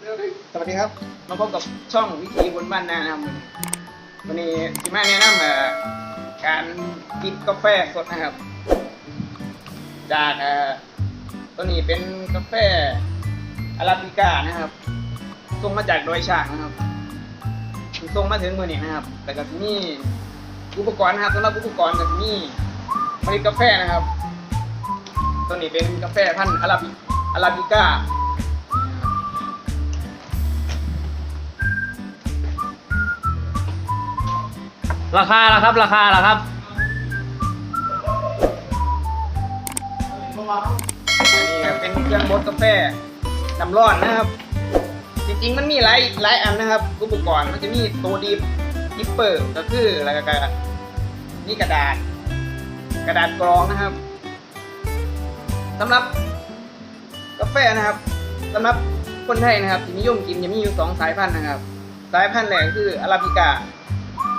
สวัสดีครับ มาพบกับช่องวิถีบนบ้านนานะครับวันนี้ที่มาแนะนำการกินกาแฟสดนะครับ จากตัวนี้เป็นกาแฟอาราบิก้านะครับส่งมาจากดอยช้างนะครับส่งมาถึงมือนี้นะครับ แต่ก็จะมีอุปกรณ์นะครับสำหรับอุปกรณ์ก็จะมีผลิตกาแฟนะครับ ตัวนี้เป็นกาแฟพันธุ์อาราบิอาราบิก้า ราคาละครับ ราคาละครับอันนี้ครับเป็นเครื่องบดกาแฟน้ำร้อนนะครับ จริงๆมันมีหลายหลายอันนะครับ อุปกรณ์มันจะมีตัวดิฟดิปเปอร์ก็คือแล้วก็นี่กระดาษ กระดาษกรองนะครับสำหรับกาแฟนะครับสำหรับคนไทยนะครับที่นิยมกินจะมีอยู่สองสายพันธุ์นะครับ สายพันธุ์แรกคืออาราบิกา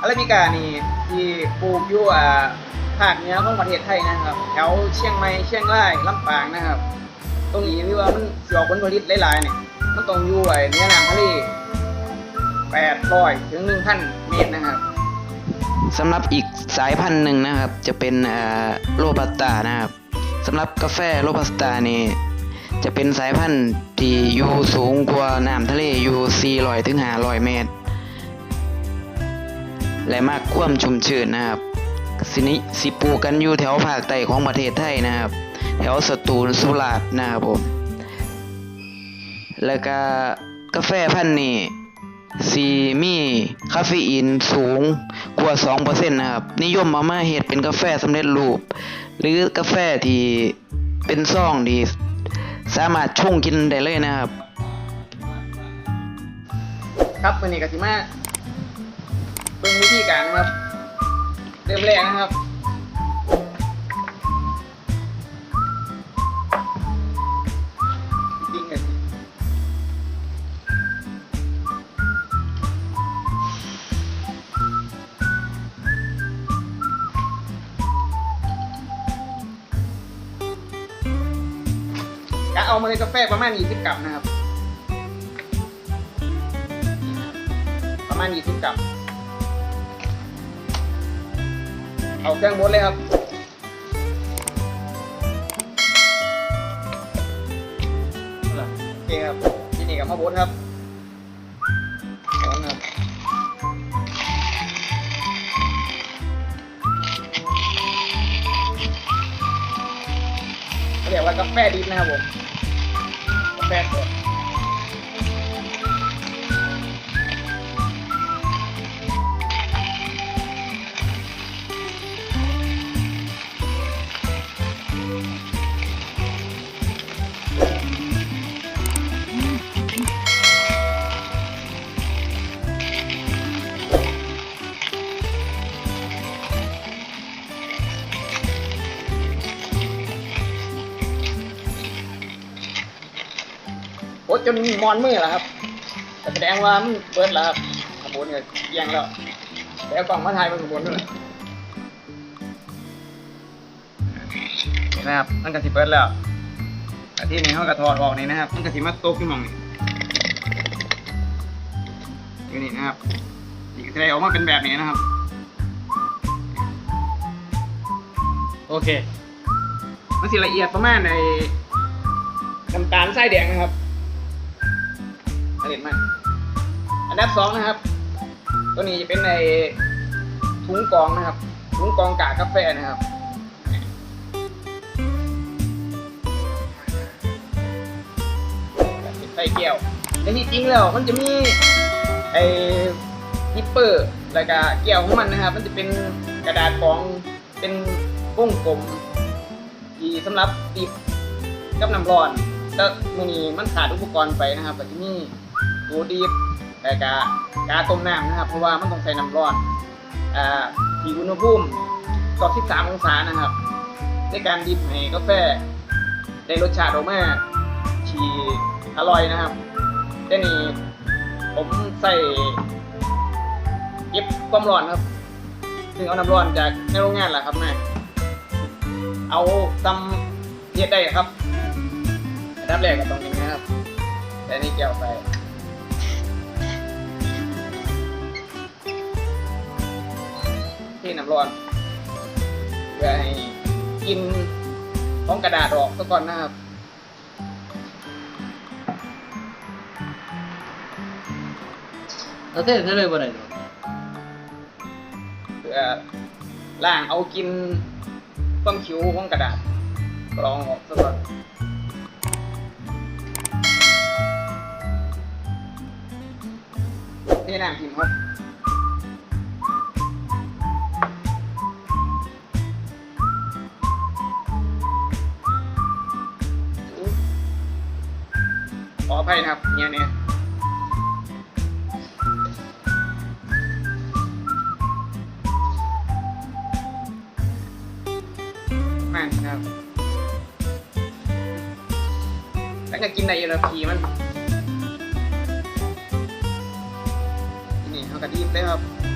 อาราบิกานี่ที่ปลูกอยู่อ่าภาคเหนือของประเทศไทยนะครับแถวเชียงใหม่เชียงรายลำปางนะครับ ตรงนี้ที่ว่ามันสิออกผลผลิตหลายๆเนี่ยมันต้องอยู่ไอ้เนื้อหน้ำทะเล800ถึง1,000เมตรนะครับสำหรับอีกสายพันธุ์หนึ่งนะครับ จะเป็นโรบัสตานะครับสำหรับกาแฟโรบัสตานี่จะเป็นสายพันธุ์ที่อยู่สูงกว่าน้ำทะเลอยู่400ถึง500 เมตร และมากความชุ่มชื้นนะครับสินิสิปูกกันอยู่แถวภาคใต้ของประเทศไทยนะครับ แถวสตูลสุราษฎร์นะครับผม แล้วก็กาแฟพันธุ์นี้สีมีคาเฟอีนสูงกว่า 2%นะครับ นิยมมามาเฮ็ดเป็นกาแฟสำเร็จรูป หรือกาแฟที่เป็นซองที่สามารถชงกินได้เลยนะครับ ครับวันนี้ก็สิมา เบิ่งวิธีการนะครับ เริ่มแรกนะครับดิ้งกันจะเอาเมล็ดกาแฟประมาณ20กรัมนะครับ ประมาณ20กรัม เอาเครื่องบดเลยครับโอเคครับที่นี่กับมาบดครับบดครับเขาเรียกว่ากาแฟดิบนะครับผมกาแฟสด นมอนมือแล้วครับแต่แสดงว่ามันเบิดแล้วครับขบวนเนี่ยเอียงแล้วแล้วกล่องมาถ่ายมันขบวนด้วยนไหมครับมันกระสิเบิดแล้วแต่ที่ในี้เขากระถอดออกนี่นะครับ มันกระสิมาตกขึ้นมองนี่อยู่นี่นะครับนี่ก็จะได้ออกมาเป็นแบบนี้นะครับ โอเคมันสิละเอียดประมาณในน้ำตาลไส้แดงนะครับ เอียดมาก อันดับสองนะครับ ตัวนี้จะเป็นในถุงกองนะครับ ถุงกองกากาแฟนะครับใส่แก้วแต่ที่จริงแล้วมันจะมีไอ้ฮิปเปอร์แล้วก็แก้วของมันนะครับ มันจะเป็นกระดาษกองเป็นวงกลมที่สำหรับดิบกับน้ำร้อนแต่มือนี้มันขาดอุปกรณ์ไปนะครับก็จะมี ตัวดิบแต่กากาต้มน้ำนะครับ เพราะว่ามันต้องใช้น้ำร้อนอ่าที่อุณหภูมิ23องศานะครับ ในการดิบให้กาแฟได้รสชาติออกมาที่อร่อยนะครับแต่นี่ผมใส่เก็บความร้อนครับ ซึ่งเอาน้ำร้อนจากในโรงงานแหละครับแม่เอาซ้ำเทียดได้ครับอันดับแรกก็ต้องอย่างนี้นะครับแต่นี่แก้วไป ที่น้ำร้อนเพื่อให้กินของกระดาษออกซะก่อนนะครับเราเทศเลยบ่ได้หรอกเพื่อล่างเอากินความคิวของกระดาษกรองออกซะก่อนเทน้ำพิมพ์ครับ ภัยนะครับเนี่ยเนี่ยมันครับแล้วก็กินในเอลพีมัน นี่เขากระดิบเลยครับ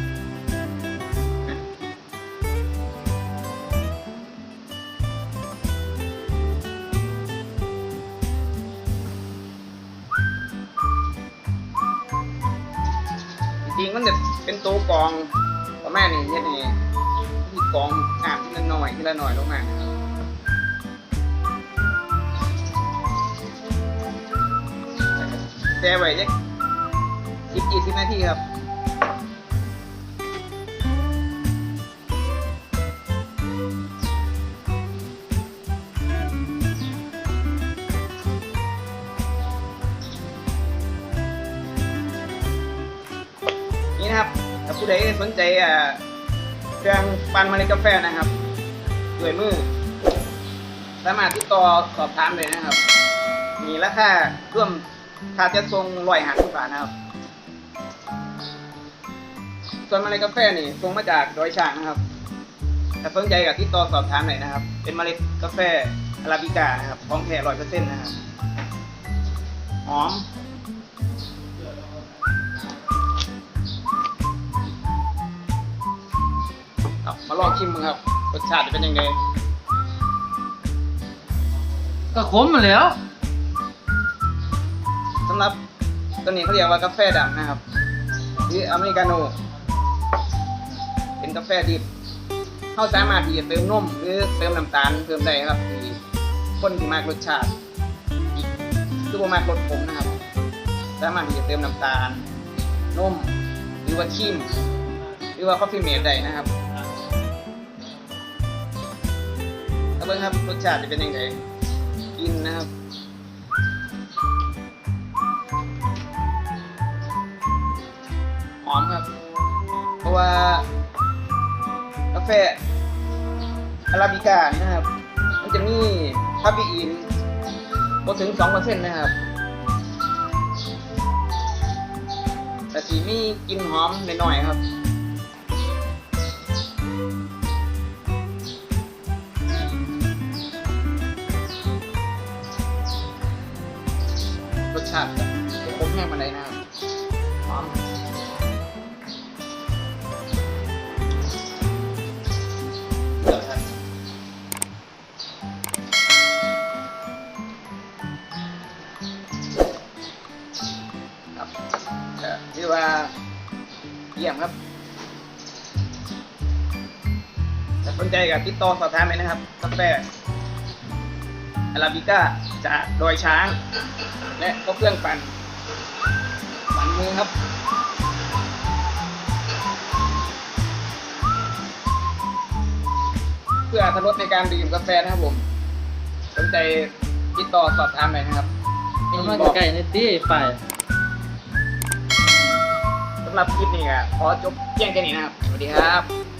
เป็นตัวกองประมาณนี้เนี่ยนี่ที่กองอาบทีละหน่อยทีละหน่อยลงมาแช่ไว้จักสิบยี่สิบนาทีครับ นะครับ ถ้าผู้ใดสนใจเครื่องปั่นเมล็ดกาแฟนะครับด้วยมือ สามารถติดต่อสอบถามเลยนะครับ มีราคาร่มค่าจะส่งร้อยห้าสิบบาทนะครับ ส่วนเมล็ดกาแฟนี่ส่งมาจากดอยช้างนะครับ ถ้าสนใจกับติดต่อสอบถามหน่อยนะครับ เป็นเมล็ดกาแฟอาราบิก้านะครับ ของแท้ร้อยเปอร์เซ็นต์นะครับ หอม มาลองชิมมึงครับรสชาติจะเป็นยังไงก็ขมมาแหล้วสำหรับตัวนี้เขาเรียกว่ากาแฟดำนะครับหรืออเมริกาโน่เป็นกาแฟดิบเขาสามารถที่จะเติมนมหรือเติมน้ำตาลเพิ่มได้ครับที่คนที่มากรสชาติอีกคือบ่มากรสขมนะครับ สามารถที่จะเติมน้ำตาลนมหรือว่าครีมหรือว่าคอฟฟี่เมดได้นะครับ เบิ่งครับรสชาติจะเป็นยังไงกินนะครับหอมครับ เพราะว่ากาแฟอาราบิก้านี่นะครับ มันจะมีคาเฟอีนบถึง2%นะครับแต่สีมีกลิ่นหอมหน่อยๆครับ ชาติจะคมแห้งมาเลยนะครับหอมเดี๋ยวครับครับก็ถือว่าเยี่ยมครับถ้าสนใจกับติดต่อสอบถามเลยนะครับกาแฟ อาราบิก้าจากดอยช้าง และก็เครื่องปั่นปั่นมือครับเพื่ออรรถรสในการดื่มกาแฟนะครับผม สนใจติดต่อสอบถามหน่อยนะครับมันมาบอกใกล้ๆในที่ไฟสำหรับคลิปนี้ก็ขอจบเพียงแค่นี้นะครับ สวัสดีครับ